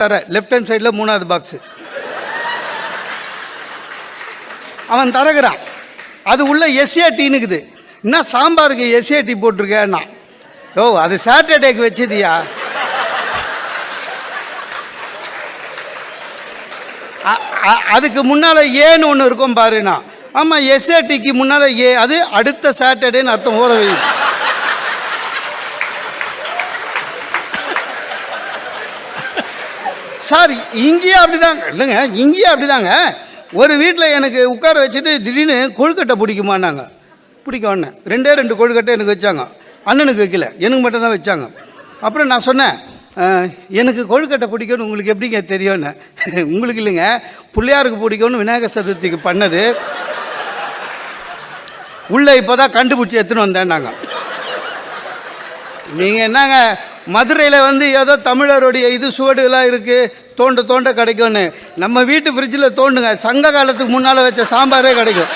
தர. Left hand சைடில் மூணாவது பாக்ஸு அவன் தரகுறான். அது உள்ள எஸ்ஏடின்னுக்குது என்ன சாம்பாருக்கு எஸ்ஏடி போட்டிருக்கேன்னா? ஓ அது சாட்டர்டேக்கு வச்சதியா? அதுக்கு முன்னால் ஏன்னு ஒன்று இருக்கும் பாருண்ணா. ஆமாம் எஸ்ஏடிக்கு முன்னால் ஏ அது அடுத்த சாட்டர்டேன்னு அர்த்தம். ஓர வைக்கும் சார் இங்கேயும் அப்படிதாங்க. இல்லைங்க இங்கேயும் அப்படிதாங்க. ஒரு வீட்டில் எனக்கு உட்கார வச்சுட்டு திடீர்னு கொழுக்கட்டை பிடிக்குமான்னாங்க. ஒன்று ரெண்டே ரெண்டு கொழுக்கட்டை எனக்கு வச்சாங்க. அண்ணனுக்கு வைக்கல. எனக்கு மட்டும் தான் வச்சாங்க. அப்புறம் நான் சொன்னேன் எனக்கு கொழுக்கட்டை பிடிக்கும்னு உங்களுக்கு எப்படிங்க தெரியும்னு? உங்களுக்கு இல்லைங்க. பிள்ளையாருக்கு பிடிக்கும்னு விநாயகர் சதுர்த்திக்கு பண்ணது. உள்ளே இப்போ தான் கண்டுபிடிச்சி எடுத்துன்னு வந்தேன்னாங்க. நீங்கள் என்னங்க மதுரையில் வந்து ஏதோ தமிழருடைய இது சுவடுகளாக இருக்குது தோண்ட தோண்ட கிடைக்கும்னு. நம்ம வீட்டு ஃப்ரிட்ஜில் தோண்டுங்க. சங்க காலத்துக்கு முன்னால் வச்ச சாம்பாரே கிடைக்கும்.